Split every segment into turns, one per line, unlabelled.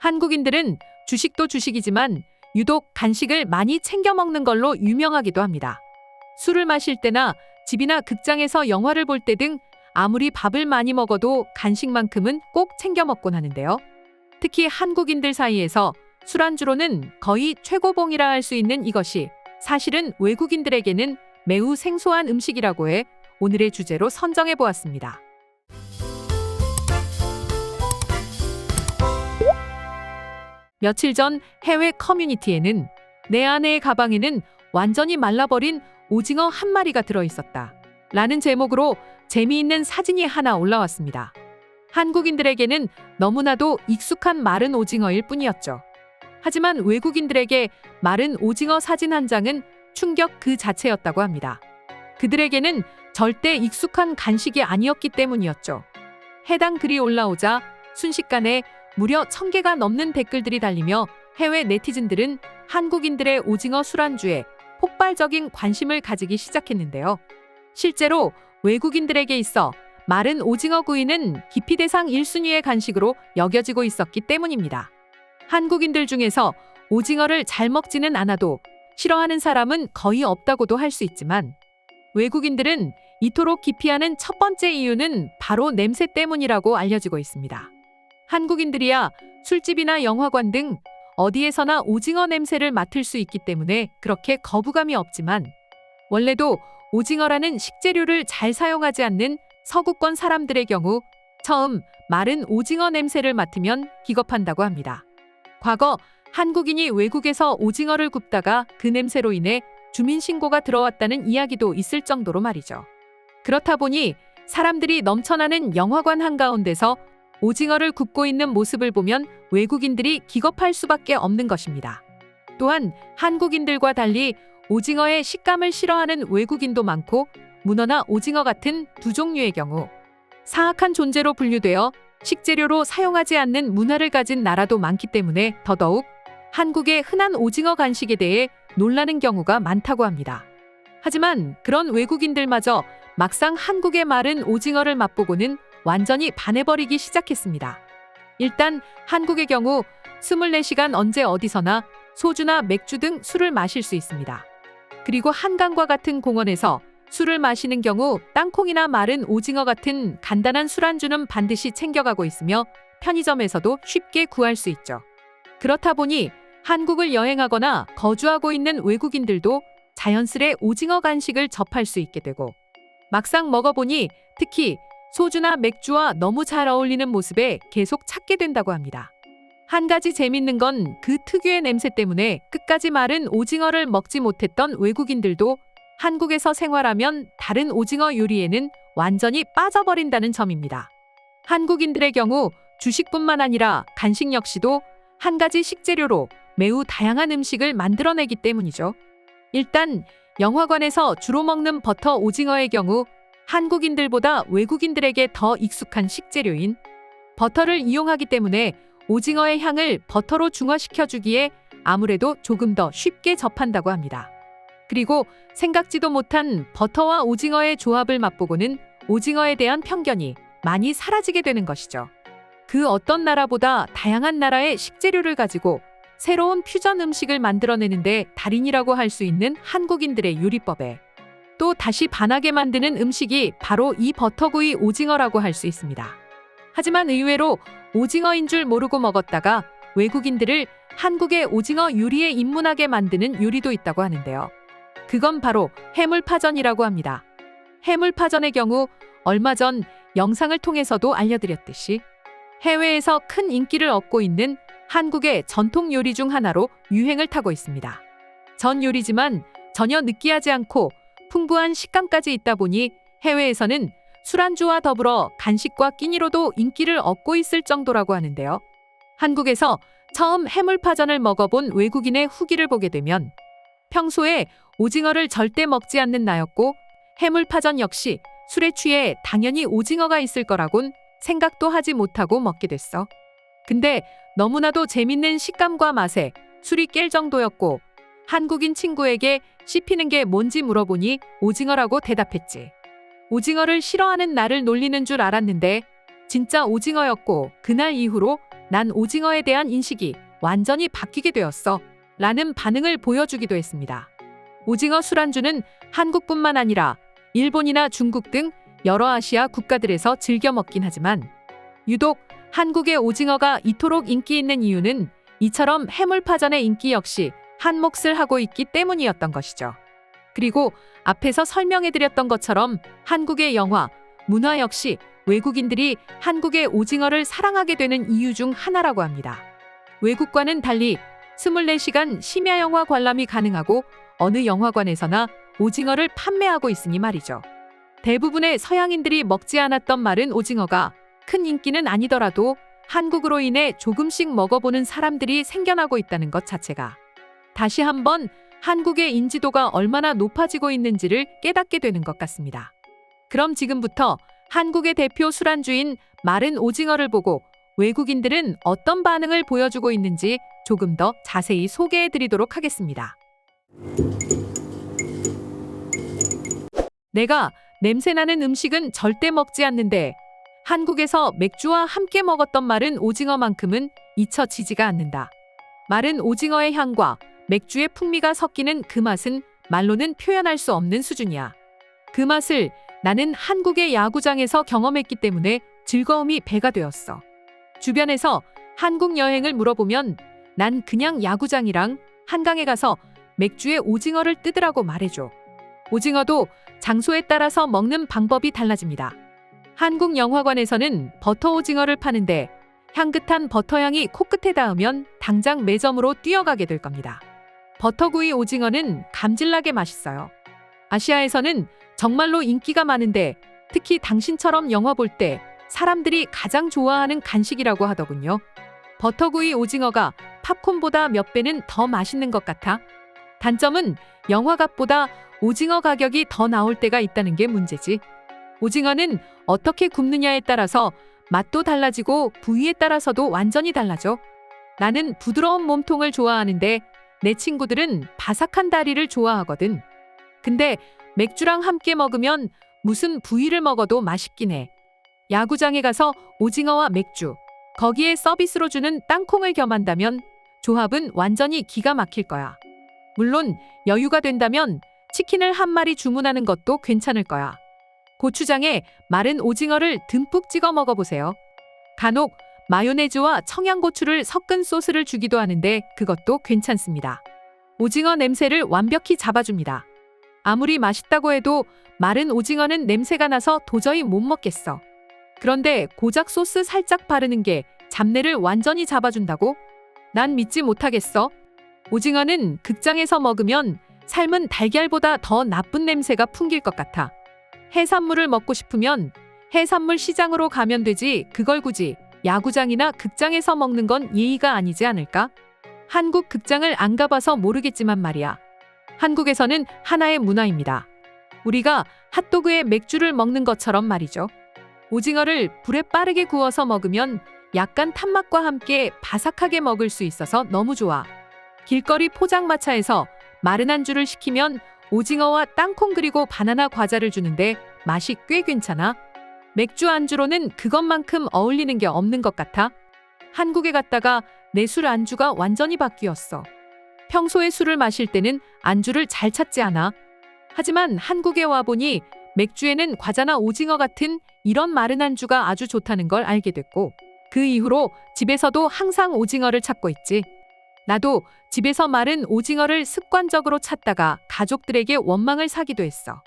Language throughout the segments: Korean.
한국인들은 주식도 주식이지만 유독 간식을 많이 챙겨 먹는 걸로 유명하기도 합니다. 술을 마실 때나 집이나 극장에서 영화를 볼 때 등 아무리 밥을 많이 먹어도 간식만큼은 꼭 챙겨 먹곤 하는데요. 특히 한국인들 사이에서 술안주로는 거의 최고봉이라 할 수 있는 이것이 사실은 외국인들에게는 매우 생소한 음식이라고 해 오늘의 주제로 선정해 보았습니다. 며칠 전 해외 커뮤니티에는 내 아내의 가방에는 완전히 말라버린 오징어 한 마리가 들어 있었다. 라는 제목으로 재미있는 사진이 하나 올라왔습니다. 한국인들에게는 너무나도 익숙한 마른 오징어일 뿐이었죠. 하지만 외국인들에게 마른 오징어 사진 한 장은 충격 그 자체였다고 합니다. 그들에게는 절대 익숙한 간식이 아니었기 때문이었죠. 해당 글이 올라오자 순식간에 무려 천 개가 넘는 댓글들이 달리며 해외 네티즌들은 한국인들의 오징어 술안주에 폭발적인 관심을 가지기 시작했는데요. 실제로 외국인들에게 있어 마른 오징어 구이는 기피 대상 1순위의 간식으로 여겨지고 있었기 때문입니다. 한국인들 중에서 오징어를 잘 먹지는 않아도 싫어하는 사람은 거의 없다고도 할 수 있지만 외국인들은 이토록 기피하는 첫 번째 이유는 바로 냄새 때문이라고 알려지고 있습니다. 한국인들이야 술집이나 영화관 등 어디에서나 오징어 냄새를 맡을 수 있기 때문에 그렇게 거부감이 없지만 원래도 오징어라는 식재료를 잘 사용하지 않는 서구권 사람들의 경우 처음 마른 오징어 냄새를 맡으면 기겁한다고 합니다. 과거 한국인이 외국에서 오징어를 굽다가 그 냄새로 인해 주민신고가 들어왔다는 이야기도 있을 정도로 말이죠. 그렇다 보니 사람들이 넘쳐나는 영화관 한가운데서 오징어를 굽고 있는 모습을 보면 외국인들이 기겁할 수밖에 없는 것입니다. 또한 한국인들과 달리 오징어의 식감을 싫어하는 외국인도 많고 문어나 오징어 같은 두 종류의 경우 사악한 존재로 분류되어 식재료로 사용하지 않는 문화를 가진 나라도 많기 때문에 더더욱 한국의 흔한 오징어 간식에 대해 놀라는 경우가 많다고 합니다. 하지만 그런 외국인들마저 막상 한국의 마른 오징어를 맛보고는 완전히 반해버리기 시작했습니다. 일단 한국의 경우 24시간 언제 어디서나 소주나 맥주 등 술을 마실 수 있습니다. 그리고 한강과 같은 공원에서 술을 마시는 경우 땅콩이나 마른 오징어 같은 간단한 술안주는 반드시 챙겨가고 있으며 편의점에서도 쉽게 구할 수 있죠. 그렇다 보니 한국을 여행하거나 거주하고 있는 외국인들도 자연스레 오징어 간식을 접할 수 있게 되고 막상 먹어보니 특히 소주나 맥주와 너무 잘 어울리는 모습에 계속 찾게 된다고 합니다. 한 가지 재밌는 건 그 특유의 냄새 때문에 끝까지 마른 오징어를 먹지 못했던 외국인들도 한국에서 생활하면 다른 오징어 요리에는 완전히 빠져버린다는 점입니다. 한국인들의 경우 주식뿐만 아니라 간식 역시도 한 가지 식재료로 매우 다양한 음식을 만들어내기 때문이죠. 일단 영화관에서 주로 먹는 버터 오징어의 경우 한국인들보다 외국인들에게 더 익숙한 식재료인 버터를 이용하기 때문에 오징어의 향을 버터로 중화시켜 주기에 아무래도 조금 더 쉽게 접한다고 합니다. 그리고 생각지도 못한 버터와 오징어의 조합을 맛보고는 오징어에 대한 편견이 많이 사라지게 되는 것이죠. 그 어떤 나라보다 다양한 나라의 식재료를 가지고 새로운 퓨전 음식을 만들어내는데 달인이라고 할 수 있는 한국인들의 요리법에 또 다시 반하게 만드는 음식이 바로 이 버터구이 오징어라고 할 수 있습니다. 하지만 의외로 오징어인 줄 모르고 먹었다가 외국인들을 한국의 오징어 요리에 입문하게 만드는 요리도 있다고 하는데요. 그건 바로 해물파전이라고 합니다. 해물파전의 경우 얼마 전 영상을 통해서도 알려드렸듯이 해외에서 큰 인기를 얻고 있는 한국의 전통 요리 중 하나로 유행을 타고 있습니다. 전 요리지만 전혀 느끼하지 않고 풍부한 식감까지 있다 보니 해외에서는 술안주와 더불어 간식과 끼니로도 인기를 얻고 있을 정도라고 하는데요. 한국에서 처음 해물파전을 먹어본 외국인의 후기를 보게 되면 평소에 오징어를 절대 먹지 않는 나였고 해물파전 역시 술에 취해 당연히 오징어가 있을 거라곤 생각도 하지 못하고 먹게 됐어. 근데 너무나도 재밌는 식감과 맛에 술이 깰 정도였고 한국인 친구에게 씹히는 게 뭔지 물어보니 오징어라고 대답했지. 오징어를 싫어하는 나를 놀리는 줄 알았는데 진짜 오징어였고 그날 이후로 난 오징어에 대한 인식이 완전히 바뀌게 되었어. 라는 반응을 보여주기도 했습니다. 오징어 술안주는 한국뿐만 아니라 일본이나 중국 등 여러 아시아 국가들에서 즐겨 먹긴 하지만 유독 한국의 오징어가 이토록 인기 있는 이유는 이처럼 해물파전의 인기 역시 한 몫을 하고 있기 때문이었던 것이죠. 그리고 앞에서 설명해드렸던 것처럼 한국의 영화, 문화 역시 외국인들이 한국의 오징어를 사랑하게 되는 이유 중 하나라고 합니다. 외국과는 달리 24시간 심야 영화 관람이 가능하고 어느 영화관에서나 오징어를 판매하고 있으니 말이죠. 대부분의 서양인들이 먹지 않았던 마른 오징어가 큰 인기는 아니더라도 한국으로 인해 조금씩 먹어보는 사람들이 생겨나고 있다는 것 자체가 다시 한번 한국의 인지도가 얼마나 높아지고 있는지를 깨닫게 되는 것 같습니다. 그럼 지금부터 한국의 대표 술안주인 마른 오징어를 보고 외국인들은 어떤 반응을 보여주고 있는지 조금 더 자세히 소개해 드리도록 하겠습니다. 내가 냄새나는 음식은 절대 먹지 않는데 한국에서 맥주와 함께 먹었던 마른 오징어만큼은 잊혀지지가 않는다. 마른 오징어의 향과 맥주의 풍미가 섞이는 그 맛은 말로는 표현할 수 없는 수준이야. 그 맛을 나는 한국의 야구장에서 경험했기 때문에 즐거움이 배가 되었어. 주변에서 한국 여행을 물어보면 난 그냥 야구장이랑 한강에 가서 맥주에 오징어를 뜯으라고 말해줘. 오징어도 장소에 따라서 먹는 방법이 달라집니다. 한국 영화관에서는 버터 오징어를 파는데 향긋한 버터향이 코끝에 닿으면 당장 매점으로 뛰어가게 될 겁니다. 버터구이 오징어는 감질나게 맛있어요. 아시아에서는 정말로 인기가 많은데 특히 당신처럼 영화 볼 때 사람들이 가장 좋아하는 간식이라고 하더군요. 버터구이 오징어가 팝콘보다 몇 배는 더 맛있는 것 같아. 단점은 영화 값보다 오징어 가격이 더 나올 때가 있다는 게 문제지. 오징어는 어떻게 굽느냐에 따라서 맛도 달라지고 부위에 따라서도 완전히 달라져. 나는 부드러운 몸통을 좋아하는데 내 친구들은 바삭한 다리를 좋아하거든. 근데 맥주랑 함께 먹으면 무슨 부위를 먹어도 맛있긴 해. 야구장에 가서 오징어와 맥주, 거기에 서비스로 주는 땅콩을 겸한다면 조합은 완전히 기가 막힐 거야. 물론 여유가 된다면 치킨을 한 마리 주문하는 것도 괜찮을 거야. 고추장에 마른 오징어를 듬뿍 찍어 먹어보세요. 간혹 마요네즈와 청양고추를 섞은 소스를 주기도 하는데 그것도 괜찮습니다. 오징어 냄새를 완벽히 잡아줍니다. 아무리 맛있다고 해도 마른 오징어는 냄새가 나서 도저히 못 먹겠어. 그런데 고작 소스 살짝 바르는 게 잡내를 완전히 잡아준다고? 난 믿지 못하겠어. 오징어는 극장에서 먹으면 삶은 달걀보다 더 나쁜 냄새가 풍길 것 같아. 해산물을 먹고 싶으면 해산물 시장으로 가면 되지 그걸 굳이 야구장이나 극장에서 먹는 건 예의가 아니지 않을까? 한국 극장을 안 가봐서 모르겠지만 말이야. 한국에서는 하나의 문화입니다. 우리가 핫도그에 맥주를 먹는 것처럼 말이죠. 오징어를 불에 빠르게 구워서 먹으면 약간 탄맛과 함께 바삭하게 먹을 수 있어서 너무 좋아. 길거리 포장마차에서 마른 안주를 시키면 오징어와 땅콩 그리고 바나나 과자를 주는데 맛이 꽤 괜찮아. 맥주 안주로는 그것만큼 어울리는 게 없는 것 같아. 한국에 갔다가 내 술 안주가 완전히 바뀌었어. 평소에 술을 마실 때는 안주를 잘 찾지 않아. 하지만 한국에 와보니 맥주에는 과자나 오징어 같은 이런 마른 안주가 아주 좋다는 걸 알게 됐고, 그 이후로 집에서도 항상 오징어를 찾고 있지. 나도 집에서 마른 오징어를 습관적으로 찾다가 가족들에게 원망을 사기도 했어.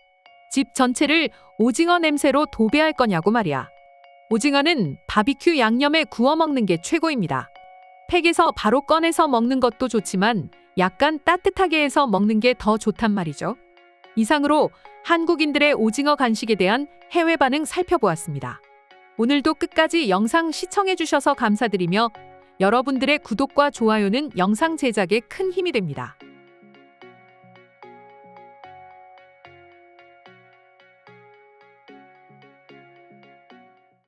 집 전체를 오징어 냄새로 도배할 거냐고 말이야. 오징어는 바비큐 양념에 구워 먹는 게 최고입니다. 팩에서 바로 꺼내서 먹는 것도 좋지만 약간 따뜻하게 해서 먹는 게 더 좋단 말이죠. 이상으로 한국인들의 오징어 간식에 대한 해외 반응 살펴보았습니다. 오늘도 끝까지 영상 시청해 주셔서 감사드리며 여러분들의 구독과 좋아요는 영상 제작에 큰 힘이 됩니다.